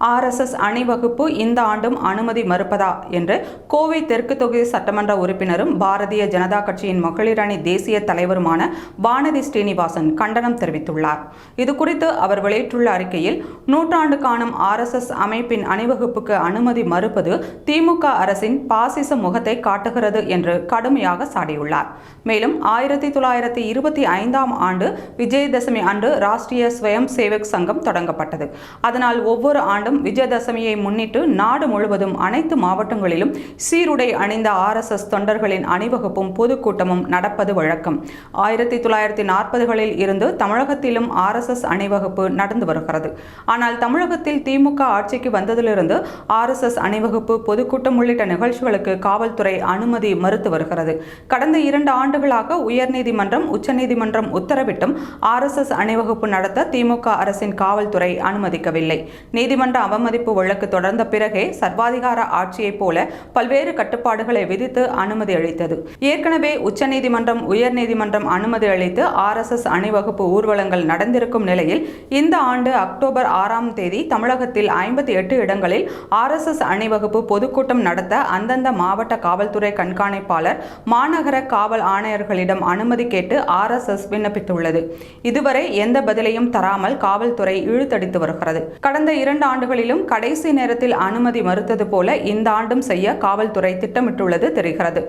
RSS அணிவகுப்பு இந்த ஆண்டும் அனுமதி மறுப்பதா என்று கோவை தெற்கு தொகுதி சட்டமன்ற உறுப்பினரும் பாரதிய ஜனதா கட்சியின் மகளிர் அணி தேசிய தலைவருமான வானதி ஸ்ரீனிவாசன் கண்டனம் தெரிவித்துள்ளார். இதுகுறித்து அவர் வெளியிட்டுள்ள அறிக்கையில் நூற்றாண்டு காணும் ஆர்எஸ்எஸ் அமைப்பின் அணிவகுப்புக்கு அனுமதி மறுப்பது திமுக அரசின் பாசிச முகத்தை காட்டுகிறது என்று கடுமையாக சாடியுள்ளார். மேலும் ஆயிரத்தி தொள்ளாயிரத்தி இருபத்தி ஐந்தாம் ஆண்டு விஜயதசமி அன்று ராஷ்டிரிய ஸ்வயம் சேவக் சங்கம் தொடங்கப்பட்டது. அதனால் ஒவ்வொரு ஆண்டும் விஜயதசமியை முன்னிட்டு நாடு முழுவதும் அனைத்து மாவட்டங்களிலும் சீருடை அணிந்த ஆர்எஸ்எஸ் தொண்டர்களின் அணிவகுப்பும் பொதுக்கூட்டமும் நடப்பது வழக்கம். ஆயிரத்தி தொள்ளாயிரத்தி நாற்பதுகளில் இருந்து தமிழகத்திலும் ஆர்எஸ்எஸ் அணிவகுப்பு நடந்து வருகிறது. ஆனால் தமிழகத்தில் திமுக ஆட்சிக்கு வந்ததிலிருந்து ஆர்எஸ்எஸ் அணிவகுப்பு பொதுக்கூட்டம் உள்ளிட்ட நிகழ்ச்சிகளுக்கு காவல்துறை அனுமதி மறுத்து வருகிறது. கடந்த இரண்டு ஆண்டுகளாக உயர்நீதிமன்றம் உச்சநீதிமன்றம் உத்தரவிட்டும் ஆர்எஸ்எஸ் அணிவகுப்பு நடத்த திமுக அரசின் காவல்துறை அனுமதிக்கவில்லை. நீதிமன்ற அவமதிப்பு வழக்கு தொடர்ந்த பிறகே சர்வாதிகார ஆட்சியைப் போல பல்வேறு கட்டுப்பாடுகளை விதித்து அனுமதி அளித்தது. ஏற்கனவே உச்சநீதிமன்றம் உயர்நீதிமன்றம் அனுமதி அளித்து ஆர்எஸ்எஸ் அணிவகுப்பு ஊர்வலங்கள் நடந்திருக்கும் நிலையில் இந்த ஆண்டு அக்டோபர் ஆறாம் தேதி தமிழகத்தில் ஐம்பத்தி எட்டு இடங்களில் ஆர்எஸ்எஸ் அணிவகுப்பு பொதுக்கூட்டம் நடத்த அந்தந்த மாவட்ட காவல்துறை கண்காணிப்பாளர் மாநகர காவல் ஆணையர்களிடம் அனுமதி கேட்டு ஆர்எஸ்எஸ் விண்ணப்பித்துள்ளது. இதுவரை எந்த பதிலையும் தராமல் காவல்துறை இழுத்தடித்து வருகிறது. கடந்த இரண்டு ஆண்டு ஆண்டுகளிலும் கடைசி நேரத்தில் அனுமதி மறுத்தது போல இந்த ஆண்டும் செய்ய காவல்துறை திட்டமிட்டுள்ளது தெரிகிறது.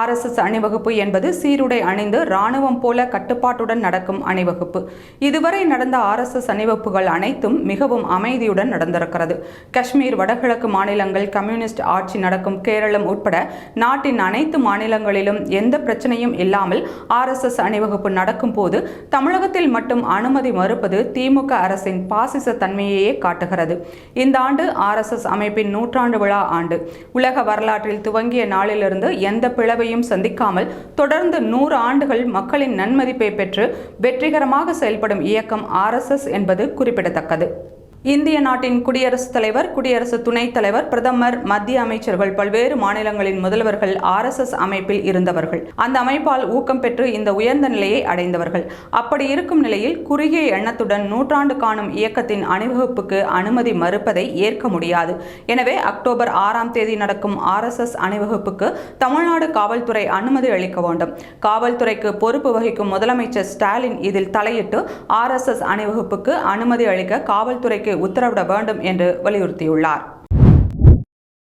ஆர்எஸ்எஸ் அணிவகுப்பு என்பது சீருடை அணிந்து ராணுவம் போல கட்டுப்பாட்டுடன் நடக்கும் அணிவகுப்பு. இதுவரை நடந்த ஆர்எஸ்எஸ் அணிவகுப்புகள் அனைத்தும் மிகவும் அமைதியுடன் நடந்திருக்கிறது. காஷ்மீர் வடகிழக்கு மாநிலங்கள் கம்யூனிஸ்ட் ஆட்சி நடக்கும் கேரளம் உட்பட நாட்டின் அனைத்து மாநிலங்களிலும் எந்த பிரச்சனையும் இல்லாமல் ஆர்எஸ்எஸ் அணிவகுப்பு நடக்கும் போது தமிழகத்தில் மட்டும் அனுமதி மறுப்பது திமுக அரசின் பாசிச தன்மையையே காட்டுகிறது. இந்த ஆண்டு ஆர்எஸ்எஸ் அமைப்பின் நூற்றாண்டு விழா ஆண்டு. உலக வரலாற்றில் துவங்கிய நாளிலிருந்து எந்த பிளவையும் சந்திக்காமல் தொடர்ந்து நூறு ஆண்டுகள் மக்களின் நன்மதிப்பை பெற்று வெற்றிகரமாக செயல்படும் இயக்கம் ஆர்எஸ்எஸ் என்பது குறிப்பிடத்தக்கது. இந்திய நாட்டின் குடியரசுத் தலைவர் குடியரசு துணைத் தலைவர் பிரதமர் மத்திய அமைச்சர்கள் பல்வேறு மாநிலங்களின் முதல்வர்கள் ஆர்எஸ்எஸ் அமைப்பில் இருந்தவர்கள். அந்த அமைப்பால் ஊக்கம் பெற்று இந்த உயர்ந்த நிலையை அடைந்தவர்கள். அப்படி இருக்கும் நிலையில் குறுகிய எண்ணத்துடன் நூற்றாண்டு காணும் இயக்கத்தின் அணிவகுப்புக்கு அனுமதி மறுப்பதை ஏற்க முடியாது. எனவே அக்டோபர் ஆறாம் தேதி நடக்கும் ஆர்எஸ்எஸ் அணிவகுப்புக்கு தமிழ்நாடு காவல்துறை அனுமதி அளிக்க வேண்டும். காவல்துறைக்கு பொறுப்பு வகிக்கும் முதலமைச்சர் ஸ்டாலின் இதில் தலையிட்டு ஆர்எஸ்எஸ் அணிவகுப்புக்கு அனுமதி அளிக்க காவல்துறைக்கு உத்தரவிட வேண்டும் என்று வலியுறுத்தியுள்ளார்.